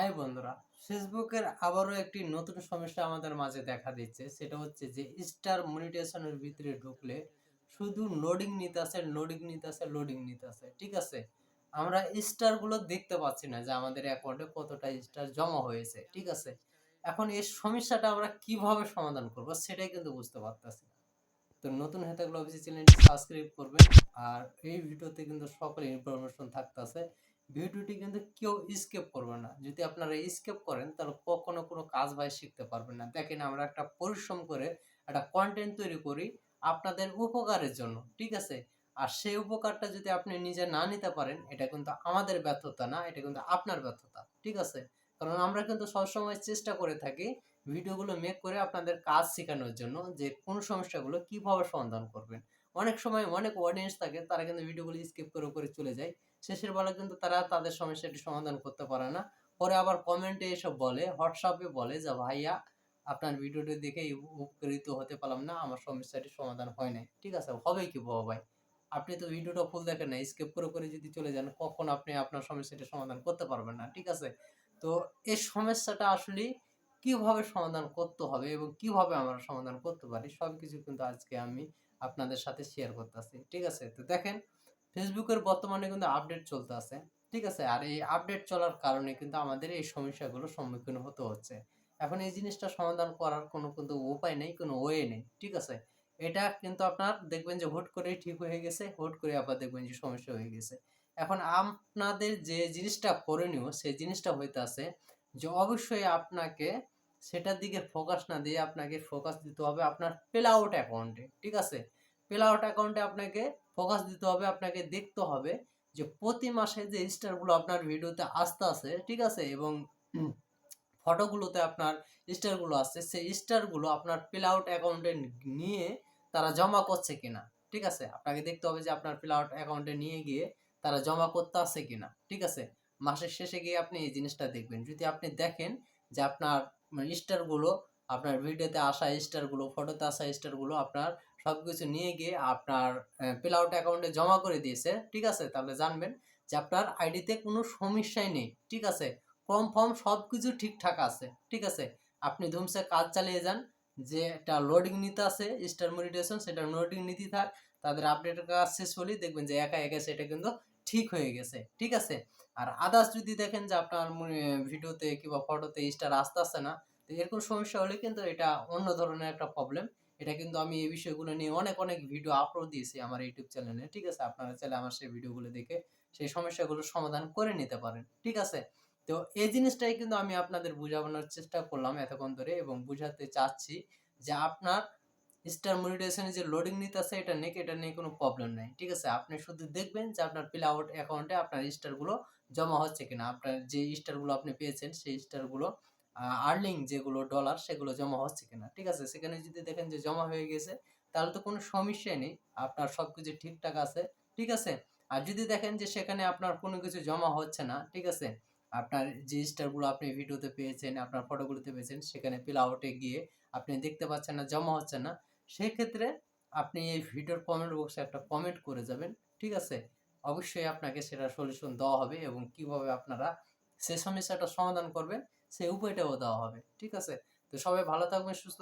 High বন্ধুরা, ফেসবুকের আবারও একটি নতুন সমস্যা আমাদের মাঝে দেখা দিচ্ছে। সেটা হচ্ছে যে স্টার মনিটেশনের ভিতরে ঢুকলে শুধু লোডিং নিতে আসে লোডিং নিতে আসে লোডিং নিতে আসে, ঠিক আছে? আমরা স্টারগুলো দেখতে পাচ্ছি না যে আমাদের অ্যাকাউন্টে কতটা স্টার জমা হয়েছে, ঠিক আছে? এখন এই সমস্যাটা আমরা কীভাবে সমাধান করব সেটাই কিন্তু বুঝতে পারতেছি তো নতুন থাকলে অবশ্যই চ্যানেলটি সাবস্ক্রাইব করবেন, আর এই ভিডিওতে কিন্তু সকল ইনফরমেশন থাকতেছে। ভিডিওটি কিন্তু কেউ স্কেপ করবে না। যদি আপনারা স্কেপ করেন, তাহলে কখনো কোনো কাজ ভাই শিখতে পারবেন না। দেখেন আমরা একটা পরিশ্রম করে একটা কন্টেন্ট তৈরি করি আপনাদের উপকারের জন্য, ঠিক আছে? আর সেই উপকারটা যদি আপনি নিজে না নিতে পারেন, এটা কিন্তু আমাদের ব্যর্থতা না, এটা কিন্তু আপনার ব্যর্থতা, ঠিক আছে? কারণ আমরা কিন্তু সবসময় চেষ্টা করে থাকি ভিডিওগুলো মেক করে আপনাদের কাজ শেখানোর জন্য যে কোন সমস্যাগুলো কীভাবে সমাধান করবেন। অনেক সময় অনেক অডিয়েন্স থাকে, তারা কিন্তু ভিডিওগুলো স্কিপ করে করে চলে যায়। শেষের বেলা কিন্তু তারা তাদের সমস্যাটি সমাধান করতে পারে না। পরে আবার কমেন্টে এসব বলে হোয়াটসঅ্যাপে বলে যে, ভাইয়া, আপনার ভিডিওটি দেখে উপকৃত হতে পারলাম না, আমার সমস্যাটি সমাধান হয় নাই। ঠিক আছে, হবে কি বাবা ভাই? আপনি তো ভিডিওটা ফুল দেখেন না স্কিপ করে করে যদি চলে যান, কখন আপনি আপনার সমস্যাটি সমাধান করতে পারবেন না, ঠিক আছে? তো এই সমস্যাটা আসলে কীভাবে সমাধান করতে হবে এবং কীভাবে আমরা সমাধান করতে পারি সব কিছু কিন্তু আজকে আমি আপনাদের সাথে শেয়ার করতেছি, ঠিক আছে? তো দেখেন ফেসবুকের বর্তমানে কিন্তু আপডেট চলতে আছে, ঠিক আছে? আর এই আপডেট চলার কারণে কিন্তু আমাদের এই সমস্যাগুলো সম্মুখীন হতে হচ্ছে। এখন এই জিনিসটা সমাধান করার কোনো কিন্তু উপায় নেই, কোনো ওয়ে নেই, ঠিক আছে? এটা কিন্তু আপনার দেখবেন যে হুট করেই ঠিক হয়ে গেছে, হুট করে আবার দেখবেন যে সমস্যা হয়ে গেছে। এখন আপনাদের যে জিনিসটা করণীয় সেই জিনিসটা হইতে আছে যে অবশ্যই আপনাকে সেটার দিকে ফোকাস না দিয়ে আপনাকে ফোকাস দিতে হবে আপনার পেল আউট অ্যাকাউন্টে ঠিক আছে? পেল আউট অ্যাকাউন্টে আপনাকে ফোকাস দিতে হবে, আপনাকে দেখতে হবে যে প্রতি মাসে যে স্টারগুলো আপনার ভিডিওতে আসতে আছে, ঠিক আছে? এবং ফটোগুলোতে আপনার স্টারগুলো আসছে, সেই স্টারগুলো আপনার পেল আউট অ্যাকাউন্টে নিয়ে তারা জমা করছে কিনা, ঠিক আছে? আপনাকে দেখতে হবে যে আপনার পেল আউট অ্যাকাউন্টে নিয়ে গিয়ে তারা জমা করতে আসে কিনা, ঠিক আছে? মাসের শেষে গিয়ে আপনি এই জিনিসটা দেখবেন। যদি আপনি দেখেন যে আপনার স্টারগুলো আপনার ভিডিওতে আসা স্টারগুলো ফটোতে আসা স্টারগুলো আপনার সব কিছু নিয়ে গিয়ে আপনার পেল আউট অ্যাকাউন্টে জমা করে দিয়েছে, ঠিক আছে? তাহলে জানবেন যে আপনার আইডিতে কোনো সমস্যাই নেই, ঠিক আছে? ফর্ম ফর্ম সব কিছু ঠিকঠাক আছে, ঠিক আছে? আপনি ধুমসে কাজ চালিয়ে যান, যে একটা লোডিং নিতে আছে স্টার মনিটেশন সেটা লোডিং নিতে থাক, তাদের আপডেটের কাজ শেষ হলেই দেখবেন যে একা একা সেটা কিন্তু ঠিক হয়ে গেছে, ঠিক আছে? আর আদার্স যদি দেখেন যে আপনার ভিডিওতে কিংবা ফটোতে স্টার আসতে আসছে না, তো এরকম সমস্যা হলে কিন্তু এটা অন্য ধরনের একটা প্রবলেম এটা কিন্তু আমি এই বিষয়গুলো নিয়ে অনেক অনেক ভিডিও আপলোড দিয়েছি আমার ইউটিউব চ্যানেলে ঠিক আছে? আপনারা চাইলে আমার সেই ভিডিওগুলো দেখে সেই সমস্যাগুলো সমাধান করে নিতে পারেন, ঠিক আছে? তো এই জিনিসটাই কিন্তু আমি আপনাদের বুঝানোর চেষ্টা করলাম এতক্ষণ ধরে এবং বুঝাতে চাচ্ছি যে আপনার স্টার মনিটাইজেশনে যে লোডিং নিতে আছে, এটা নেই এটা নিয়ে কোনো প্রবলেম নাই। ঠিক আছে? আপনি শুধু দেখবেন যে আপনার প্লে আউট অ্যাকাউন্টে আপনার স্টারগুলো জমা হচ্ছে কিনা। আপনার যে স্টারগুলো আপনি পেয়েছেন, সেই স্টারগুলো আর্নিং যেগুলো ডলার সেগুলো জমা হচ্ছে কিনা। ঠিক আছে? সেখানে যদি দেখেন যে জমা হয়ে গেছে, তাহলে তো কোনো সমস্যাই নেই। আপনার সব কিছু ঠিকঠাক আছে। ঠিক আছে? আর যদি দেখেন যে সেখানে আপনার কোনো কিছু জমা হচ্ছে না, ঠিক আছে? আপনার যে স্টারগুলো আপনি ভিডিওতে পেয়েছেন, আপনার ফটোগুলোতে পেয়েছেন, সেখানে পিল আউটে গিয়ে আপনি দেখতে পাচ্ছেন না, জমা হচ্ছে না। সেক্ষেত্রে আপনি এই ভিডিওর কমেন্ট বক্সে একটা কমেন্ট করে যাবেন, ঠিক আছে? অবশ্যই আপনাকে সেটা সলিউশন দেওয়া হবে এবং কীভাবে আপনারা সে সমস্যাটা সমাধান করবেন, সেই উপায়টাও দেওয়া হবে, ঠিক আছে? তো সবাই ভালো থাকবেন, সুস্থ